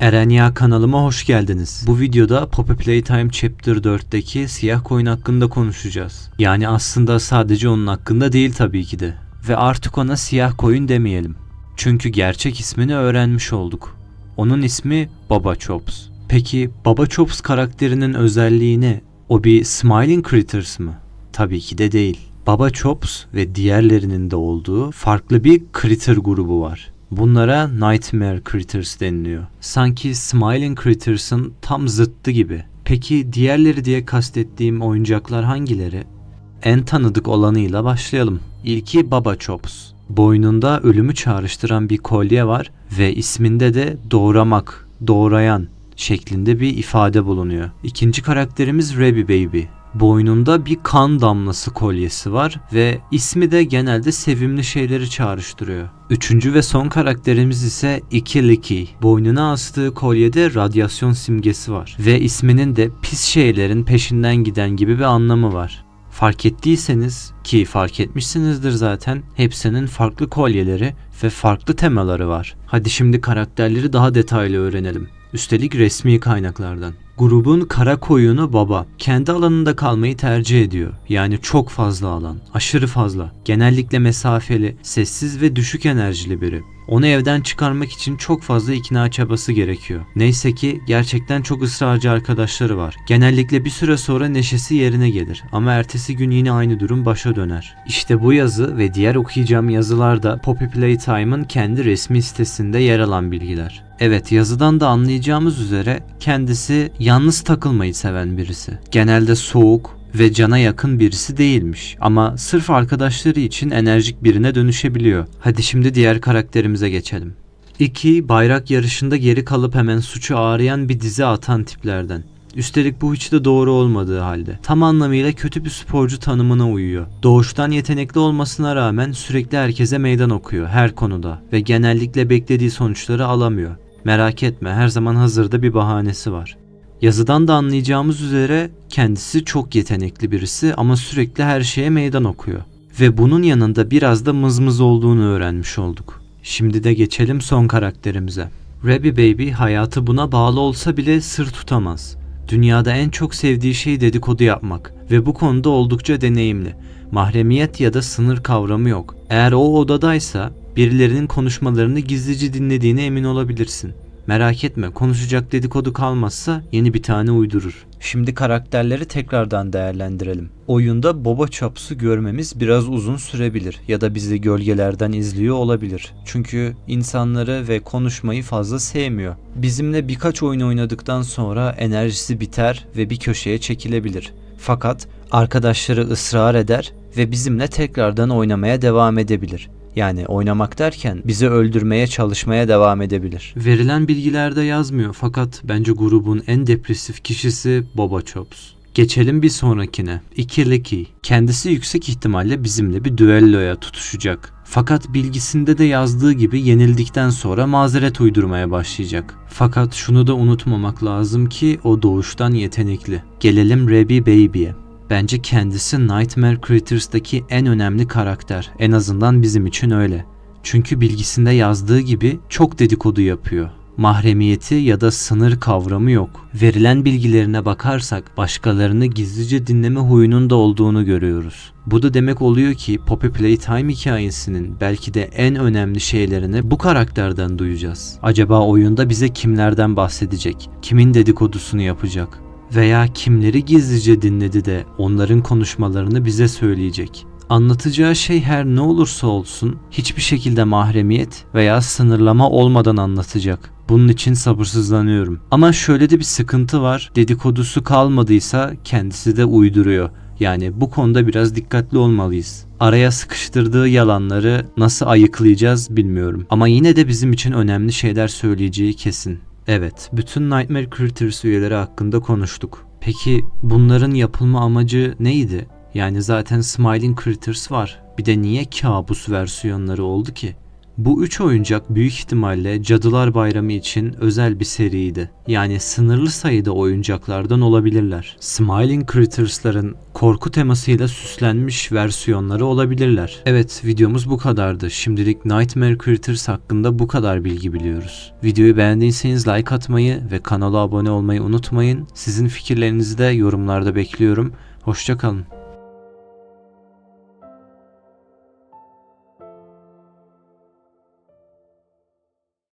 Erenya kanalıma hoş geldiniz. Bu videoda Poppy Playtime Chapter 4'teki siyah koyun hakkında konuşacağız. Yani aslında sadece onun hakkında değil tabii ki de. Ve artık ona siyah koyun demeyelim. Çünkü gerçek ismini öğrenmiş olduk. Onun ismi Baba Chops. Peki Baba Chops karakterinin özelliği ne? O bir Smiling Critters mı? Tabii ki de değil. Baba Chops ve diğerlerinin de olduğu farklı bir critter grubu var. Bunlara Nightmare Critters deniliyor. Sanki Smiling Critters'ın tam zıttı gibi. Peki diğerleri diye kastettiğim oyuncaklar hangileri? En tanıdık olanıyla başlayalım. İlki Baba Chops. Boynunda ölümü çağrıştıran bir kolye var ve isminde de doğramak, doğrayan şeklinde bir ifade bulunuyor. İkinci karakterimiz Rabby Baby. Boynunda bir kan damlası kolyesi var ve ismi de genelde sevimli şeyleri çağrıştırıyor. Üçüncü ve son karakterimiz ise Iki Licky. Boynuna astığı kolyede radyasyon simgesi var ve isminin de pis şeylerin peşinden giden gibi bir anlamı var. Fark ettiyseniz ki fark etmişsinizdir zaten hepsinin farklı kolyeleri ve farklı temaları var. Hadi şimdi karakterleri daha detaylı öğrenelim. Üstelik resmi kaynaklardan. Grubun kara koyunu baba. Kendi alanında kalmayı tercih ediyor. Yani çok fazla alan. Aşırı fazla. Genellikle mesafeli, sessiz ve düşük enerjili biri. Onu evden çıkarmak için çok fazla ikna çabası gerekiyor. Neyse ki gerçekten çok ısrarcı arkadaşları var. Genellikle bir süre sonra neşesi yerine gelir ama ertesi gün yine aynı durum başa döner. İşte bu yazı ve diğer okuyacağım yazılar da Poppy Playtime'ın kendi resmi sitesinde yer alan bilgiler. Evet yazıdan da anlayacağımız üzere kendisi yalnız takılmayı seven birisi. Genelde soğuk, ve cana yakın birisi değilmiş ama sırf arkadaşları için enerjik birine dönüşebiliyor. Hadi şimdi diğer karakterimize geçelim. İki, bayrak yarışında geri kalıp hemen suçu ağrıyan bir dizi atan tiplerden. Üstelik bu hiç de doğru olmadığı halde. Tam anlamıyla kötü bir sporcu tanımına uyuyor. Doğuştan yetenekli olmasına rağmen sürekli herkese meydan okuyor her konuda ve genellikle beklediği sonuçları alamıyor. Merak etme her zaman hazırda bir bahanesi var. Yazıdan da anlayacağımız üzere kendisi çok yetenekli birisi ama sürekli her şeye meydan okuyor. Ve bunun yanında biraz da mızmız olduğunu öğrenmiş olduk. Şimdi de geçelim son karakterimize. Rabby Baby hayatı buna bağlı olsa bile sır tutamaz. Dünyada en çok sevdiği şey dedikodu yapmak ve bu konuda oldukça deneyimli. Mahremiyet ya da sınır kavramı yok. Eğer o odadaysa birilerinin konuşmalarını gizlice dinlediğine emin olabilirsin. Merak etme konuşacak dedikodu kalmazsa yeni bir tane uydurur. Şimdi karakterleri tekrardan değerlendirelim. Oyunda Boba Chops'u görmemiz biraz uzun sürebilir ya da bizi gölgelerden izliyor olabilir. Çünkü insanları ve konuşmayı fazla sevmiyor. Bizimle birkaç oyun oynadıktan sonra enerjisi biter ve bir köşeye çekilebilir. Fakat arkadaşları ısrar eder ve bizimle tekrardan oynamaya devam edebilir. Yani oynamak derken bizi öldürmeye çalışmaya devam edebilir. Verilen bilgilerde yazmıyor fakat bence grubun en depresif kişisi Boba Chops. Geçelim bir sonrakine. İkiliki. Kendisi yüksek ihtimalle bizimle bir düelloya tutuşacak. Fakat bilgisinde de yazdığı gibi yenildikten sonra mazeret uydurmaya başlayacak. Fakat şunu da unutmamak lazım ki o doğuştan yetenekli. Gelelim Rabby Baby'ye. Bence kendisi Nightmare Critters'daki en önemli karakter. En azından bizim için öyle. Çünkü bilgisinde yazdığı gibi çok dedikodu yapıyor. Mahremiyeti ya da sınır kavramı yok. Verilen bilgilerine bakarsak başkalarını gizlice dinleme huyunun da olduğunu görüyoruz. Bu da demek oluyor ki Poppy Playtime hikayesinin belki de en önemli şeylerini bu karakterden duyacağız. Acaba oyunda bize kimlerden bahsedecek? Kimin dedikodusunu yapacak? Veya kimleri gizlice dinledi de onların konuşmalarını bize söyleyecek. Anlatacağı şey her ne olursa olsun hiçbir şekilde mahremiyet veya sınırlama olmadan anlatacak. Bunun için sabırsızlanıyorum. Ama şöyle de bir sıkıntı var. Dedikodusu kalmadıysa kendisi de uyduruyor. Yani bu konuda biraz dikkatli olmalıyız. Araya sıkıştırdığı yalanları nasıl ayıklayacağız bilmiyorum. Ama yine de bizim için önemli şeyler söyleyeceği kesin. Evet, bütün Nightmare Critters üyeleri hakkında konuştuk. Peki bunların yapılma amacı neydi? Yani zaten Smiling Critters var. Bir de niye kabus versiyonları oldu ki? Bu üç oyuncak büyük ihtimalle Cadılar Bayramı için özel bir seriydi. Yani sınırlı sayıda oyuncaklardan olabilirler. Smiling Critters'ların korku temasıyla süslenmiş versiyonları olabilirler. Evet videomuz bu kadardı. Şimdilik Nightmare Critters hakkında bu kadar bilgi biliyoruz. Videoyu beğendiyseniz like atmayı ve kanala abone olmayı unutmayın. Sizin fikirlerinizi de yorumlarda bekliyorum. Hoşçakalın.